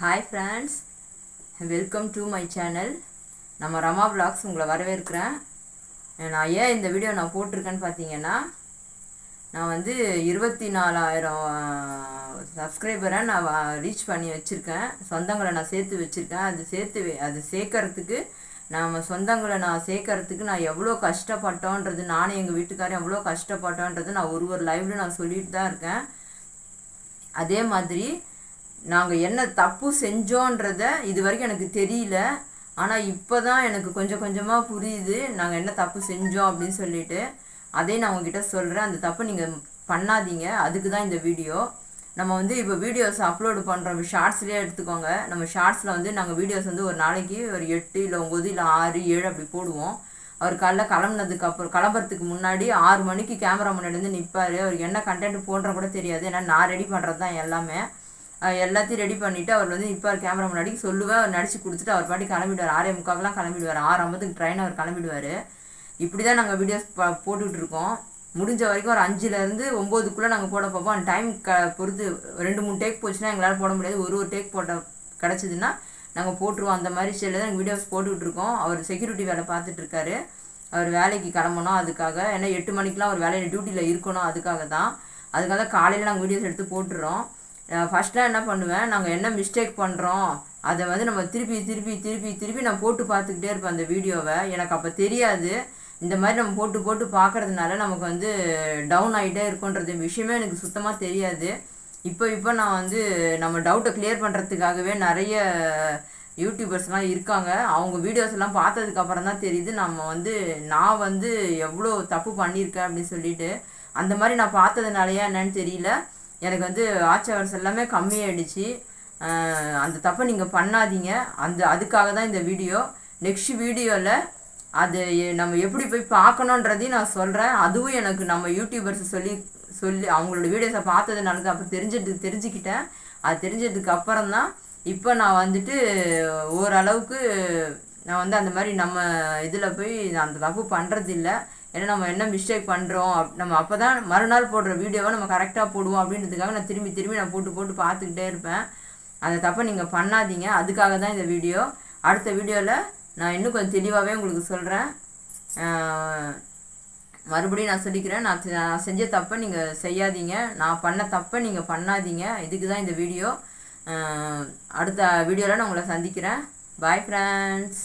Hi friends welcome to my channel நம்ம Rama blocks உங்களை வரவேற்கிறேன். நான் ஏன் இந்த வீடியோ நான் போட்டிருக்கேன்னு பார்த்தீங்கன்னா நான் வந்து இருபத்தி நாலாயிரம் சப்ஸ்கிரைபரை நான் ரீச் பண்ணி வச்சுருக்கேன். சொந்தங்களை நான் சேர்த்து வச்சுருக்கேன். அது சேர்த்து அது சேர்க்கறதுக்கு நம்ம சொந்தங்களை நான் சேர்க்கறதுக்கு நான் எவ்வளோ கஷ்டப்பட்டோன்றது நானும் எங்கள் வீட்டுக்காரன் எவ்வளோ கஷ்டப்பட்டோன்றது நான் ஒரு ஒரு லைவ்ல நான் சொல்லிட்டு தான் இருக்கேன். அதே மாதிரி நாங்கள் என்ன தப்பு செஞ்சோன்றத இது வரைக்கும் எனக்கு தெரியல. ஆனால் இப்போ தான் எனக்கு கொஞ்சம் கொஞ்சமாக புரியுது. நாங்கள் என்ன தப்பு செஞ்சோம் அப்படின்னு சொல்லிட்டு. அதே நான் உங்ககிட்ட சொல்கிறேன் அந்த தப்பு நீங்கள் பண்ணாதீங்க. அதுக்கு தான் இந்த வீடியோ. நம்ம வந்து இப்போ வீடியோஸ் அப்லோடு பண்ணுறோம் ஷார்ட்ஸ்லேயே எடுத்துக்கோங்க. நம்ம ஷார்ட்ஸில் வந்து நாங்கள் வீடியோஸ் வந்து ஒரு நாளைக்கு ஒரு எட்டு இல்லை ஒம்பது இல்லை ஆறு ஏழு அப்படி போடுவோம். அவர் காலைல கிளம்புனதுக்கு அப்புறம் கிளம்புறதுக்கு முன்னாடி ஆறு மணிக்கு கேமரா முன்னாடி வந்து நிற்பார் அவருக்கு என்ன கண்டென்ட் போடுற கூட தெரியாது. ஏன்னா நான் ரெடி பண்ணுறது தான் எல்லாமே. எல்லாத்தையும் ரெடி பண்ணிவிட்டு அவர் வந்து நிற்பார் கேமரா முன்னாடி. சொல்லுவேன் அவர் நடிச்சு கொடுத்துட்டு அவர் பாட்டி கிளம்பிடுவார். ஆறே முக்காக்கெலாம் கிளம்பிடுவார். ஆறு ஐம்பதுக்கு ட்ரெயின் அவர் கிளம்பிடுவார். இப்படி தான் நாங்கள் வீடியோஸ் போட்டுக்கிட்டு இருக்கோம். முடிஞ்ச வரைக்கும் ஒரு அஞ்சுலேருந்து ஒம்போதுக்குள்ளே நாங்கள் போட பார்ப்போம். டைம் க பொறுத்து ரெண்டு மூணு டேக் போச்சுன்னா எங்களால் போட முடியாது. ஒரு ஒரு டேக் போட்ட கிடச்சிதுன்னா நாங்கள் போட்டுருவோம். அந்த மாதிரி ஸ்டைலில் தான் வீடியோஸ் போட்டுக்கிட்டு இருக்கோம். அவர் செக்யூரிட்டி வேலை பார்த்துட்ருக்காரு அவர் வேலைக்கு கிளம்பணும் அதுக்காக. ஏன்னா எட்டு மணிக்கெலாம் அவர் வேலையில் டியூட்டியில் இருக்கணும் அதுக்காக தான் அதுக்காக தான் காலையில் நாங்கள் வீடியோஸ் எடுத்து போட்டுறோம். ஃபஸ்ட்லாம் என்ன பண்ணுவேன் நாங்கள் என்ன மிஸ்டேக் பண்ணுறோம் அதை வந்து நம்ம திருப்பி திருப்பி திருப்பி திருப்பி நான் போட்டு பார்த்துக்கிட்டே இருப்பேன் அந்த வீடியோவை. எனக்கு அப்போ தெரியாது. இந்த மாதிரி நம்ம போட்டு போட்டு பார்க்கறதுனால நமக்கு வந்து டவுன் ஆகிட்டே இருக்குன்றது விஷயமே எனக்கு சுத்தமாக தெரியாது. இப்போ இப்போ நான் வந்து நம்ம டவுட்டை கிளியர் பண்ணுறதுக்காகவே நிறைய யூடியூபர்ஸ்லாம் இருக்காங்க. அவங்க வீடியோஸ் எல்லாம் பார்த்ததுக்கு அப்புறம் தான் தெரியுது நம்ம வந்து நான் வந்து எவ்வளோ தப்பு பண்ணியிருக்கேன் அப்படின்னு சொல்லிட்டு. அந்த மாதிரி நான் பார்த்ததுனாலயா என்னன்னு தெரியல. எனக்கு வந்து ஆச்சவர்ஸ் ஹவர்ஸ் எல்லாமே கம்மியாயிடுச்சு. அந்த தப்பை நீங்கள் பண்ணாதீங்க. அந்த அதுக்காக தான் இந்த வீடியோ. நெக்ஸ்ட் வீடியோவில் அது நம்ம எப்படி போய் பார்க்கணுன்றதையும் நான் சொல்கிறேன் அதுவும் எனக்கு நம்ம யூடியூபர்ஸ் சொல்லி சொல்லி அவங்களோட வீடியோஸை பார்த்ததுனால தான் அப்புறம் தெரிஞ்சது தெரிஞ்சுக்கிட்டேன். அது தெரிஞ்சதுக்கு அப்புறம் தான் இப்போ நான் வந்துட்டு ஓரளவுக்கு நான் வந்து அந்த மாதிரி நம்ம இதில் போய் நான் அந்த தப்பு பண்ணுறதில்ல ஏன்னா நம்ம என்ன மிஸ்டேக் பண்ணுறோம் நம்ம அப்போ தான் மறுநாள் போடுற வீடியோவை நம்ம கரெக்டாக போடுவோம் அப்படின்றதுக்காக நான் திரும்பி திரும்பி நான் போட்டு போட்டு பார்த்துக்கிட்டே இருப்பேன். அந்த தப்பை நீங்கள் பண்ணாதீங்க. அதுக்காக தான் இந்த வீடியோ. அடுத்த வீடியோவில் நான் இன்னும் கொஞ்சம் தெளிவாகவே உங்களுக்கு சொல்கிறேன் மறுபடியும் நான் சொல்லிக்கிறேன். நான் செ- நான் செஞ்ச தப்பை நீங்கள் செய்யாதீங்க. நான் பண்ண தப்பை நீங்கள் பண்ணாதீங்க. இதுக்கு தான் இந்த வீடியோ. அடுத்த வீடியோவில் நான் உங்களை சந்திக்கிறேன். Bye friends